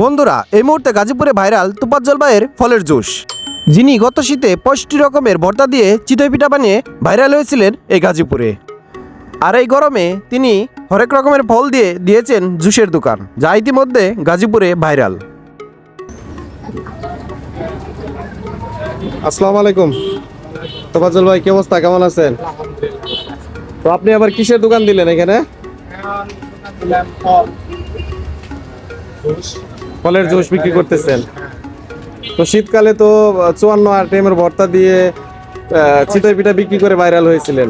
বন্ধুরা এই মুহূর্তে গাজীপুরে ভাইরাল তুপাজ্জল ভাইয়ের ফলের জুস। যিনি গত শীতে পঁয়ষট্টি রকমের ভর্তা দিয়ে চিতই পিঠা বানিয়ে ভাইরাল হয়েছিলেন এই গাজীপুরে। আর এই গরমে তিনি হরেক রকমের ফল দিয়ে দিয়েছেন জুসের দোকান যা ইতিমধ্যে গাজীপুরে ভাইরাল। আসসালামু আলাইকুম। তোফাজ্জল ভাই কি অবস্থা? কেমন আছেন? তো আপনি আবার কিসের দোকান দিলেন এখানে? ফলের জুস বিক্রি করতেছেন। তো শীতকালে তো চুয়ান্ন আইটেমের ভর্তা দিয়ে চিতই পিঠা বিক্রি করে ভাইরাল হয়েছিলেন।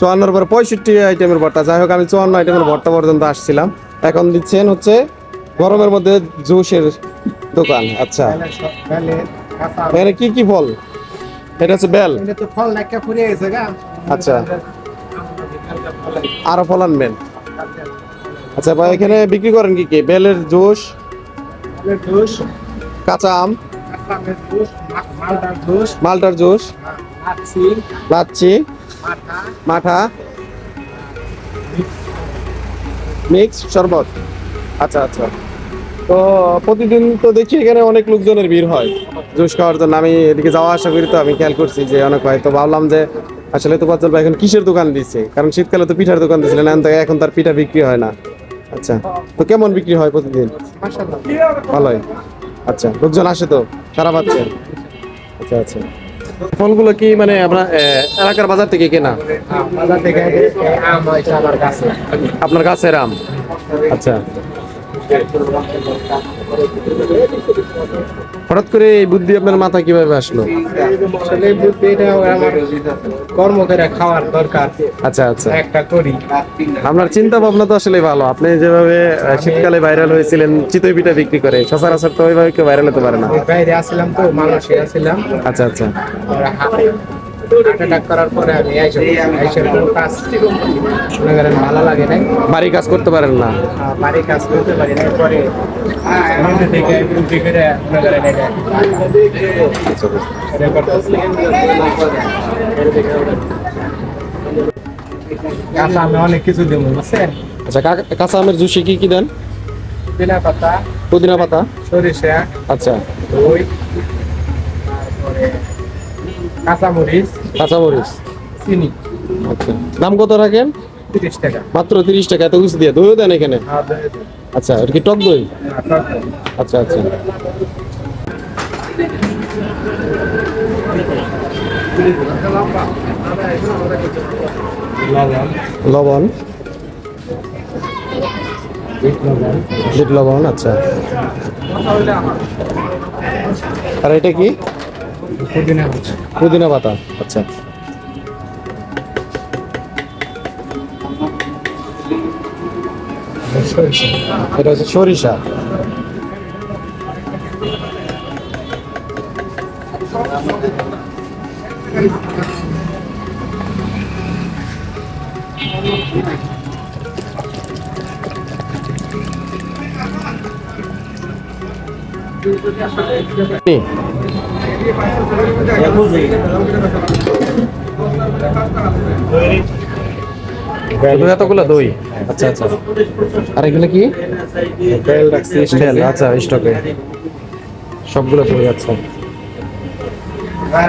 চুয়ান্নর পরে পঁয়ষট্টি আইটেমের ভর্তা। যাই হোক, আমি চুয়ান্ন আইটেমের ভর্তা পর্যন্ত আসছিলাম। এখন দিচ্ছেন হচ্ছে গরমের মধ্যে জুসের দোকান। আচ্ছা। এখানে কি কি ফল? এটা হচ্ছে বেল। আচ্ছা। আরও ফল আনবেন। আচ্ছা ভাই এখানে বিক্রি করেন কি কি? বেলের জুস জুস কাঁচা আম মালটার জুস লাচ্ছি মাঠা মিক্স শরবত। আচ্ছা আচ্ছা। তো প্রতিদিন তো দেখি এখানে অনেক লোকজনের ভিড় হয়। জুস খাওয়ার জন্য। আমি এদিকে যাওয়া আসা করি তো আমি খেয়াল করছি যে অনেক হয়। তো ভাবলাম যে আসলে তো বাচ্চাল ভাই এখন কিসের দোকান দিচ্ছে কারণ শীতকালে তো পিঠার দোকান দিয়েছিলেন এখন তার পিঠা বিক্রি হয় না। আচ্ছা তো কেমন বিক্রি হয় প্রতিদিন? ভালোই। আচ্ছা লোকজন আসে তো? সারা পাচ্ছে আচ্ছা আচ্ছা। ফলগুলো কি মানে আমরা এলাকার বাজার থেকে কেনা? বাজার থেকে কাছে আপনার গাছের আম? আচ্ছা। হঠাৎ করে এই বুদ্ধি আপনার মাথা কীভাবে আসলো? আসলে বুদ্ধি আমার কর্ম করে খাওয়ার দরকার। আচ্ছা আচ্ছা। একটা করি। আপনার চিন্তা ভাবনা তো আসলে ভালো। আপনি যেভাবে শীতকালে ভাইরাল হয়েছিলেন চিতই পিঠা বিক্রি করে সচরাচর তো ওইভাবে কেউ ভাইরাল হতে পারে না। বাইরে আসছিলাম তো মানুষে আসছিলাম আচ্ছা আচ্ছা। অ্যাটাক করার পরে আমি আইসা আইসা কোনো কাজ মনে করেন ভালো লাগে নাই। বাড়ি কাজ করতে পারেন না। কাজ করতে পারি পরে। কাঁচা আমি অনেক কিছু দেবো বুঝছেন? আচ্ছা কাঁচা আমের জুসে কি কি দেন? বিনা পাতা পুদিনা পাতা? সরিষা আচ্ছা। দই তারপরে কাঁচামরিচ কাঁচামরিচ। চিনি। আচ্ছা। দাম কত রাখেন? তিরিশ টাকা। মাত্র তিরিশ টাকা এত কিছু দিয়ে দইও দেন এখানে? আর দিন। আচ্ছা এটা কি টক দই? টক দই। আচ্ছা আচ্ছা। লবণ। বিট লবণ। আচ্ছা। আর এটা কি? পুদিনা পুদিনা পাতা আচ্ছা। এটা হচ্ছে সরিষা। এতগুলো দই। আচ্ছা আচ্ছা। আর এগুলো কি? তেল রাখছি তেল আচ্ছা স্টকে। সবগুলো পড়ে যাচ্ছে। আর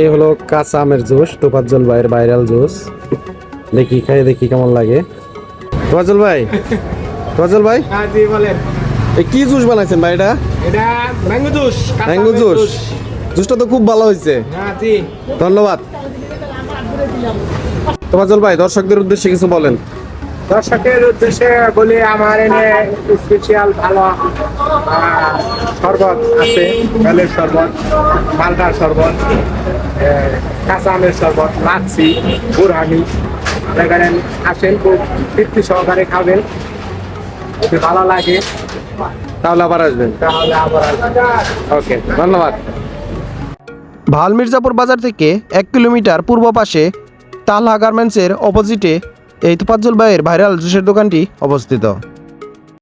এই হলো কাঁচা আমের জুস তোফাজ্জল ভাইয়ের ভাইরাল জুস। দেখি খাই দেখি কেমন লাগে। তোফাজ্জল ভাই তোফাজ্জল ভাই। হ্যাঁ বলেন। এই কি জুস বানাইছেন ভাই এটা? এটা ম্যাঙ্গো জুস ম্যাঙ্গো জুস। জুসটা তো খুব ভালো হয়েছে। হ্যাঁ ধন্যবাদ। তোফাজ্জল ভাই দর্শকদের উদ্দেশ্যে কিছু বলেন। দর্শকের উদ্দেশ্যে বলি আমার এনে স্পেশাল ভালো শরবত আছে বেলের শরবত মালটার শরবত কাঁচা আমের শরবত লাচ্ছি বুরহানি এখানে আসেন খুব তৃপ্তি সহকারে খাবেন। যদি ভালো লাগে তাহলে আবার আসবেন। তাহলে আবার আসবেন। ওকে ধন্যবাদ। ভালো মির্জাপুর বাজার থেকে এক কিলোমিটার পূর্ব পাশে তালহা গার্মেন্টসের অপোজিটে এই তোফাজ্জল ভাইয়ের ভাইরাল জুসের দোকানটি অবস্থিত।